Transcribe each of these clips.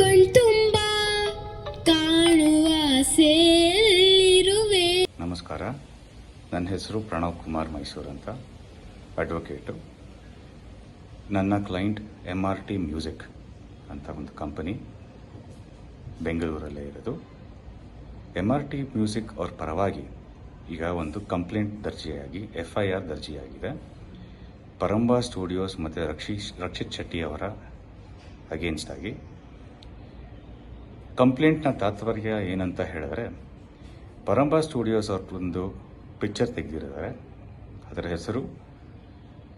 ಕಣ್ತುಂಬ ನಮಸ್ಕಾರ. ನನ್ನ ಹೆಸರು ಪ್ರಣವ್ ಕುಮಾರ್ ಮೈಸೂರು ಅಂತ. ಅಡ್ವೊಕೇಟು ನನ್ನ client M R T music ಅಂತ ಒಂದು ಕಂಪನಿ ಬೆಂಗಳೂರಲ್ಲೇ ಇರೋದು. ಎಂ ಆರ್ ಟಿ ಮ್ಯೂಸಿಕ್ ಅವ್ರ ಪರವಾಗಿ ಈಗ ಒಂದು ಕಂಪ್ಲೇಂಟ್ ದರ್ಜೆಯಾಗಿ ಎಫ್ ಐ ಆರ್ ದರ್ಜೆಯಾಗಿದೆ. ಪರಂಬಾ ಸ್ಟುಡಿಯೋಸ್ ಮತ್ತು ರಕ್ಷಿ, ರಕ್ಷಿತ್ ಶೆಟ್ಟಿ ಅವರ ಅಗೇನ್ಸ್ಟ್ ಆಗಿ. ಕಂಪ್ಲೇಂಟ್ನ ತಾತ್ಪರ್ಯ ಏನಂತ ಹೇಳಿದ್ರೆ, ಪರಂಬಾ ಸ್ಟುಡಿಯೋಸ್ ಅವ್ರ ಒಂದು ಪಿಕ್ಚರ್ ತೆಗೆದಿರಿದ್ದಾರೆ. ಅದರ ಹೆಸರು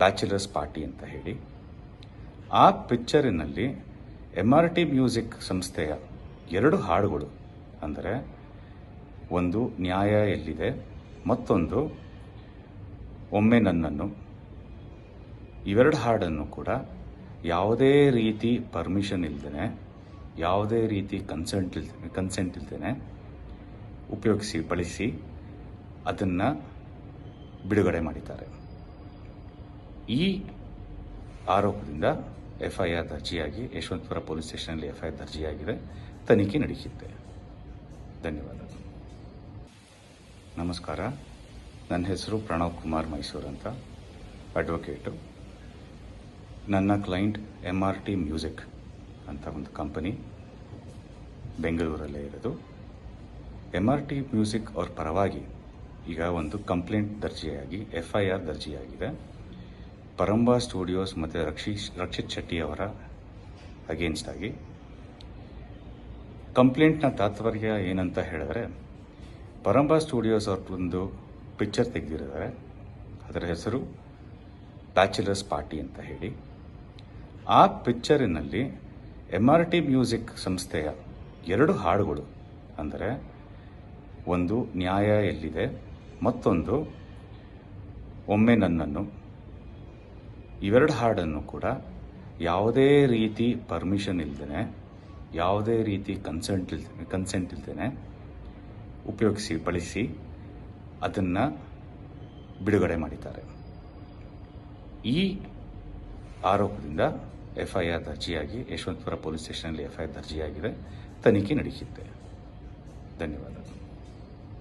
ಬ್ಯಾಚುಲರ್ಸ್ ಪಾರ್ಟಿ ಅಂತ ಹೇಳಿ. ಆ ಪಿಕ್ಚರಿನಲ್ಲಿ ಎಂ ಆರ್ ಟಿ ಮ್ಯೂಸಿಕ್ ಸಂಸ್ಥೆಯ ಎರಡು ಹಾಡುಗಳು, ಅಂದರೆ ಒಂದು ನ್ಯಾಯ ಎಲ್ಲಿದೆ, ಮತ್ತೊಂದು ಒಮ್ಮೆ ನನ್ನನ್ನು, ಇವೆರಡು ಹಾಡನ್ನು ಕೂಡ ಯಾವುದೇ ರೀತಿ ಪರ್ಮಿಷನ್ ಇಲ್ದೇ ಯಾವುದೇ ರೀತಿ ಕನ್ಸೆಂಟ್ ಇಲ್ ಕನ್ಸೆಂಟ್ ಇಲ್ದೇ ಉಪಯೋಗಿಸಿ, ಬಳಸಿ ಅದನ್ನು ಬಿಡುಗಡೆ ಮಾಡಿದ್ದಾರೆ. ಈ ಆರೋಪದಿಂದ ಎಫ್ ಐ ಆರ್ ದರ್ಜಿಯಾಗಿ ಯಶವಂತಪುರ ಪೊಲೀಸ್ ಸ್ಟೇಷನಲ್ಲಿ ಎಫ್ ಐ ಆರ್ ದರ್ಜಿಯಾಗಿದೆ. ತನಿಖೆ ನಡೆಯುತ್ತೆ ಧನ್ಯವಾದ. ನಮಸ್ಕಾರ. ನನ್ನ ಹೆಸರು ಪ್ರಣವ್ ಕುಮಾರ್ ಮೈಸೂರು ಅಂತ. ಅಡ್ವೊಕೇಟು ನನ್ನ client M R T music ಅಂತ ಒಂದು ಕಂಪನಿ ಬೆಂಗಳೂರಲ್ಲೇ ಇರೋದು. ಎಂ ಆರ್ ಟಿ ಮ್ಯೂಸಿಕ್ ಅವ್ರ ಪರವಾಗಿ ಈಗ ಒಂದು ಕಂಪ್ಲೇಂಟ್ ದರ್ಜೆಯಾಗಿ ಎಫ್ ಐ ಆರ್ ದರ್ಜೆಯಾಗಿದೆ. ಪರಂಬಾ ಸ್ಟುಡಿಯೋಸ್ ಮತ್ತು ರಕ್ಷೀಶ್ ರಕ್ಷಿತ್ ಶೆಟ್ಟಿ ಅವರ ಅಗೇನ್ಸ್ಟ್ ಆಗಿ. ಕಂಪ್ಲೇಂಟ್ನ ತಾತ್ಪರ್ಯ ಏನಂತ ಹೇಳಿದ್ರೆ, ಪರಂಬಾ ಸ್ಟುಡಿಯೋಸ್ ಅವ್ರ ಒಂದು ಪಿಕ್ಚರ್ ತೆಗೆದಿದ್ದಾರೆ ಅದರ ಹೆಸರು ಬ್ಯಾಚುಲರ್ಸ್ ಪಾರ್ಟಿ ಅಂತ ಹೇಳಿ. ಆ ಪಿಕ್ಚರಿನಲ್ಲಿ ಎಂ ಆರ್ ಟಿ ಮ್ಯೂಸಿಕ್ ಸಂಸ್ಥೆಯ ಎರಡು ಹಾಡುಗಳು, ಅಂದರೆ ಒಂದು ನ್ಯಾಯ ಎಲ್ಲಿದೆ, ಮತ್ತೊಂದು ಒಮ್ಮೆ ನನ್ನನ್ನು, ಇವೆರಡು ಹಾಡನ್ನು ಕೂಡ ಯಾವುದೇ ರೀತಿ ಪರ್ಮಿಷನ್ ಇಲ್ದೇ ಯಾವುದೇ ರೀತಿ ಕನ್ಸೆಂಟ್ ಇಲ್ ಕನ್ಸೆಂಟ್ ಇಲ್ದೇ ಉಪಯೋಗಿಸಿ, ಬಳಸಿ ಅದನ್ನು ಬಿಡುಗಡೆ ಮಾಡಿದ್ದಾರೆ. ಈ ಆರೋಪದಿಂದ ಎಫ್ ಐ ಆರ್ ದರ್ಜಿಯಾಗಿ ಯಶವಂತಪುರ ಪೊಲೀಸ್ ಸ್ಟೇಷನಲ್ಲಿ ಎಫ್ಐಆರ್ ದರ್ಜಿಯಾಗಿದೆ. ತನಿಖೆ ನಡೆಯುತ್ತೆ ಧನ್ಯವಾದ